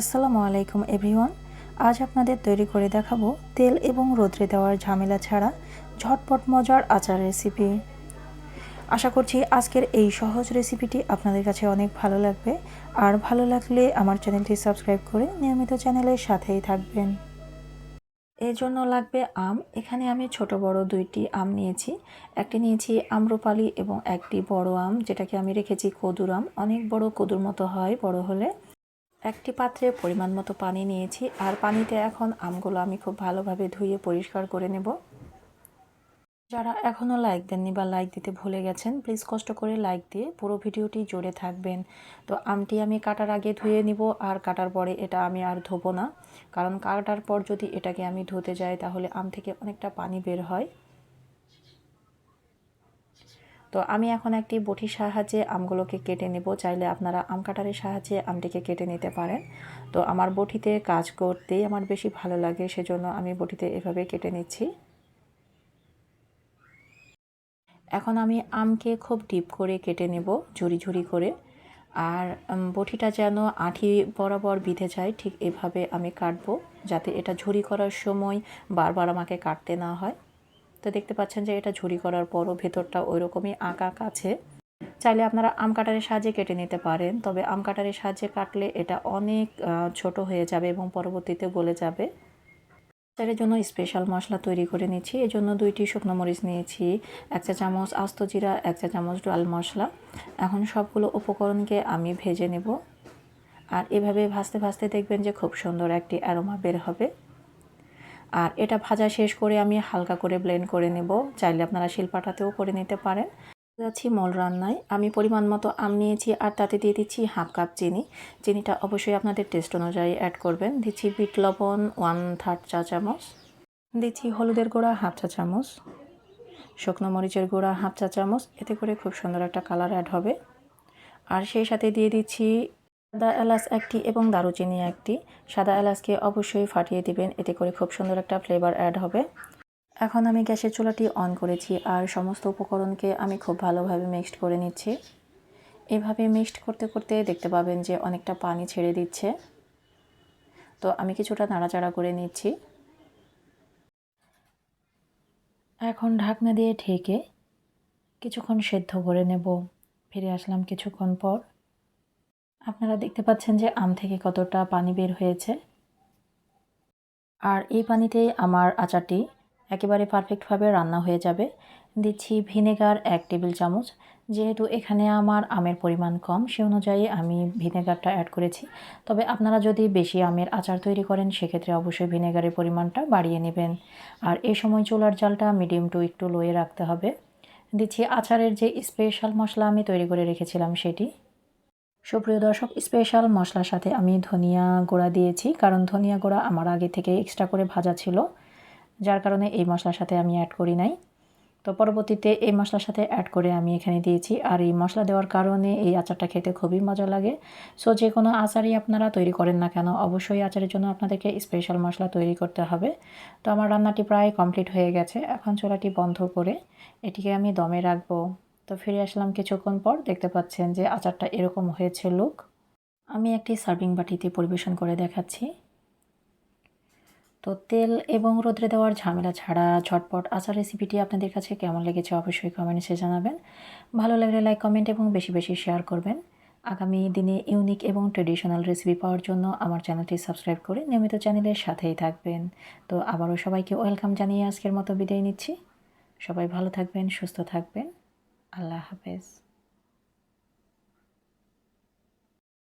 আসসালামু আলাইকুম, এভরিওয়ান। আজ আপনাদের তৈরি করে দেখাবো তেল এবং রোদ্রে দেওয়ার ঝামেলা ছাড়া ঝটপট মজার আচার রেসিপি আশা করছি আজকের এই সহজ রেসিপিটি আপনাদের কাছে অনেক ভালো লাগবে। আর ভালো লাগলে আমার চ্যানেলটি সাবস্ক্রাইব করে নিয়মিত চ্যানেলের সাথেই থাকবেন। এর জন্য লাগবে আম। এখানে আমি ছোট বড় দুইটি আম নিয়েছি। একটি নিয়েছি আম্রপালি এবং একটি বড় আম, যেটাকে আমি রেখেছি কদুর আম। অনেক বড় কদুর মতো হয়, বড় হলে। একটি পাত্রে পরিমাণ মতো পানি নিয়েছি, আর পানিতে এখন আমগুলো আমি খুব ভালোভাবে ধুয়ে পরিষ্কার করে নেব। যারা এখনও লাইক দেননি বা লাইক দিতে ভুলে গেছেন, প্লিজ কষ্ট করে লাইক দিয়ে পুরো ভিডিওটি জুড়ে থাকবেন। তো আমটি আমি কাটার আগে ধুয়ে নিব, আর কাটার পরে এটা আমি আর ধোবো না। কারণ কাটার পর যদি এটাকে আমি ধুতে যাই, তাহলে আম থেকে অনেকটা পানি বের হয়। তো আমি এখন একটি বটির সাহায্যে আমগুলোকে কেটে নেব। চাইলে আপনারা আম কাটারের সাহায্যে আমটিকে কেটে নিতে পারেন। তো আমার বটিতে কাজ করতেই আমার বেশি ভালো লাগে, সেজন্য আমি বটিতে এভাবে কেটে নিচ্ছি। এখন আমি আমকে খুব ডিপ করে কেটে নেব ঝুরি ঝুরি করে। আর বটিটা যেন আঠি বরাবর বিঁধে যায়, ঠিক এভাবে আমি কাটবো, যাতে এটা ঝুরি করার সময় বারবার আমাকে কাটতে না হয়। তো দেখতে পাচ্ছেন যে এটা ঝুরি করার পরও ভেতরটা ওই রকমই আঁকা কাছে চাইলে আপনারা আম কাটারের সাহায্যে কেটে নিতে পারেন, তবে আম কাটারের সাহায্যে কাটলে এটা অনেক ছোট হয়ে যাবে এবং পরবর্তীতে গলে যাবে। এর জন্য স্পেশাল মশলা তৈরি করে নিচ্ছি। এই জন্য দুইটি শুকনো মরিচ নিয়েছি, এক চা চামচ আস্ত জিরা, এক চা চামচ ডাল মশলা। এখন সবগুলো উপকরণকে আমি ভেজে নেব। আর এভাবে ভাজতে ভাজতে দেখবেন যে খুব সুন্দর একটি অ্যারোমা বের হবে। আর এটা ভাজা শেষ করে আমি হালকা করে ব্লেন্ড করে নেব। চাইলে আপনারা শিলপাটাতেও করে নিতে পারেন। যাচ্ছি মল রান্নায়। আমি পরিমাণ মতো আম নিয়েছি আর তাতে দিয়ে দিচ্ছি হাফ কাপ চিনি। চিনিটা অবশ্যই আপনাদের টেস্ট অনুযায়ী অ্যাড করবেন। দিচ্ছি বিট লবণ ওয়ান থার্ড চা চামচ। দিচ্ছি হলুদের গুঁড়া হাফ চা চামচ। শুকনো মরিচের গুঁড়া হাফ চা চামচ। এতে করে খুব সুন্দর একটা কালার অ্যাড হবে। আর সেই সাথে দিয়ে দিচ্ছি সাদা এলাচ একটি এবং দারুচিনি একটি। সাদা এলাচকে অবশ্যই ফাটিয়ে দিবেন, এতে করে খুব সুন্দর একটা ফ্লেভার অ্যাড হবে। এখন আমি গ্যাসের চুলাটি অন করেছি, আর সমস্ত উপকরণকে আমি খুব ভালোভাবে মিক্সড করে নিচ্ছি। এভাবে মিক্সড করতে করতে দেখতে পাবেন যে অনেকটা পানি ছেড়ে দিচ্ছে। তো আমি কিছুটা নাড়াচাড়া করে নিচ্ছি। এখন ঢাকনা দিয়ে ঢেকে কিছুক্ষণ সেদ্ধ করে নেব। ফিরে আসলাম কিছুক্ষণ পর। আপনারা দেখতে পাচ্ছেন যে আম থেকে কতটা পানি বের হয়েছে। আর এই পানিতে আমার আচারটি একেবারে পারফেক্টভাবে রান্না হয়ে যাবে। দিচ্ছি ভিনেগার এক টেবিল চামচ। যেহেতু এখানে আমার আমের পরিমাণ কম, সে অনুযায়ী আমি ভিনেগারটা অ্যাড করেছি। তবে আপনারা যদি বেশি আমের আচার তৈরি করেন, সেক্ষেত্রে অবশ্যই ভিনেগারের পরিমাণটা বাড়িয়ে নেবেন। আর এই সময় চুলার জালটা মিডিয়াম টু একটু লোয়ে রাখতে হবে। দিচ্ছি আচারের যে স্পেশাল মশলা আমি তৈরি করে রেখেছিলাম সেটি। সুপ্রিয় দর্শক স্পেশাল মশলার সাথে আমি ধনিয়া গুঁড়া দিয়েছি। কারণ ধনিয়া গুঁড়া আমার আগে থেকে এক্সট্রা করে ভাজা ছিল। যার কারণে এই মশলার সাথে আমি অ্যাড করি নাই। তো পরবর্তীতে এই মশলার সাথে অ্যাড করে আমি এখানে দিয়েছি। আর এই মশলা দেওয়ার কারণে এই আচারটা খেতে খুবই মজা লাগে। সো যে কোনো আচারই আপনারা তৈরি করেন না কেন, অবশ্যই আচারের জন্য আপনাদেরকে স্পেশাল মশলা তৈরি করতে হবে। তো আমার রান্নাটি প্রায় কমপ্লিট হয়ে গেছে। এখন চোলাটি বন্ধ করে এটিকে আমি দমে রাখব। তো ফিরে আসলাম কিছুক্ষণ পর, দেখতে পাচ্ছেন যে আচারটা এরকম হয়েছে, লুক। আমি একটি সার্ভিং বাটিতে পরিবেশন করে দেখাচ্ছি। তো তেল এবং রোদ্রে দেওয়ার ঝামেলা ছাড়া ঝটপট আচার রেসিপিটি আপনাদের কাছে কেমন লেগেছে অবশ্যই কমেন্টসে জানাবেন। ভালো লাগলে লাইক কমেন্ট এবং বেশি বেশি শেয়ার করবেন। আগামী দিনে ইউনিক এবং ট্রেডিশনাল রেসিপি পাওয়ার জন্য আমার চ্যানেলটি সাবস্ক্রাইব করে নিয়মিত চ্যানেলের সাথেই থাকবেন। তো আবারও সবাইকে ওয়েলকাম জানিয়ে আজকের মতো বিদায় নিচ্ছি। সবাই ভালো থাকবেন, সুস্থ থাকবেন। আল্লাহ হাফেজ।